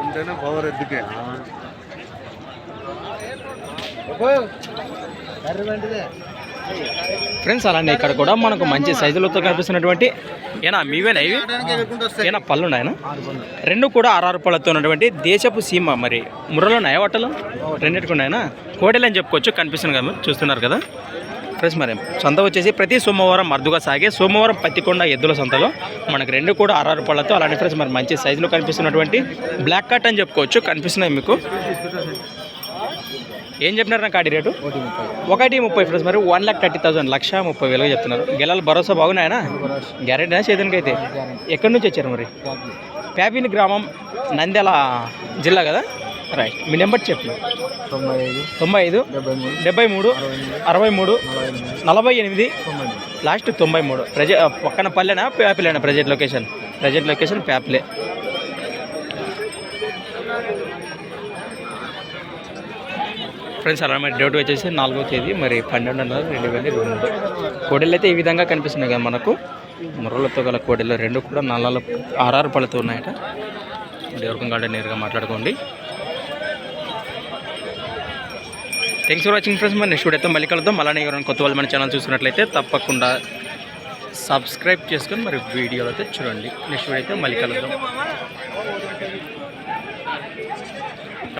ఉంటేనే power ఎద్దుకే friends అలానే ఇక్కడ కూడా మనకు మంచి సైజులతో కనిపిస్తున్నటువంటి ఏనా మీవేనా ఇవి? ఏనా పళ్ళు. ఉన్నాయన రెండు కూడా ఆరు పళ్ళతో ఉన్నటువంటి దేశపు సీమ మరి ముర్రలు ఉన్నాయా వట్టలు రెండింటికి ఉన్నాయనా? కోడెలు అని చెప్పుకోవచ్చు కనిపిస్తుంది కదా చూస్తున్నారు కదా. ఫ్రెండ్స్ మరి సంత వచ్చేసి ప్రతి సోమవారం అరుదుగా సాగే సోమవారం పత్తికొండ ఎద్దుల సంతలో. మనకు రెండు కూడా ఆరు పళ్ళతో అలాంటి ఫ్రెండ్స్ మరి మంచి సైజులో కనిపిస్తున్నటువంటి బ్లాక్ కట్ అని చెప్పుకోవచ్చు. కనిపిస్తున్నాయి మీకు. ఏం చెప్పినారు నాకు ఆడి రేటు? ఒకటి ముప్పై ఫ్రెండ్స్ మరి వన్ లాక్ థర్టీ థౌసండ్ లక్ష ముప్పై వేలుగా చెప్తున్నారు. గెలాల భరోసా బాగున్నాయనా? గ్యారెంటీనా చేతనికి అయితే. ఎక్కడి నుంచి వచ్చారు మరి? ప్యాపిని గ్రామం నంద్యాల జిల్లా కదా? రైట్ మీ నెంబర్ చెప్పు. తొంభై ఐదు తొంభై ఐదు డెబ్బై మూడు డెబ్బై మూడు అరవై మూడు నలభై ఎనిమిది. లాస్ట్ తొంభై మూడు. ప్రజ పక్కన పల్లెనా ప్యాపిలేనా present location present location Pyapili friends అలా మరి డేట్ వచ్చేసి నాలుగో తేదీ మరి పన్నెండున్నర రెండు వేల ఇరవై మూడు కోడెలు అయితే ఈ విధంగా కనిపిస్తున్నాయి కదా మనకు. ముర్రలతో గల కోడెలు రెండు కూడా నల్ల ఆరారు పళ్ళతో ఉన్నాయట. దేవరకం గార్డెన్ నేరుగా మాట్లాడుకోండి. థ్యాంక్స్ ఫర్ వాచింగ్ ఫ్రెండ్స్ మరి నెక్స్ట్ వీడియోతో మళ్ళీ కలుద్దాం. అలానే ఎవరైనా కొత్త వాళ్ళు మన ఛానల్ చూసుకున్నట్లయితే తప్పకుండా సబ్స్క్రైబ్ చేసుకొని మరి వీడియోలో అయితే చూడండి. నెక్స్ట్ వీడియో అయితే మళ్ళీ కలుద్దాం.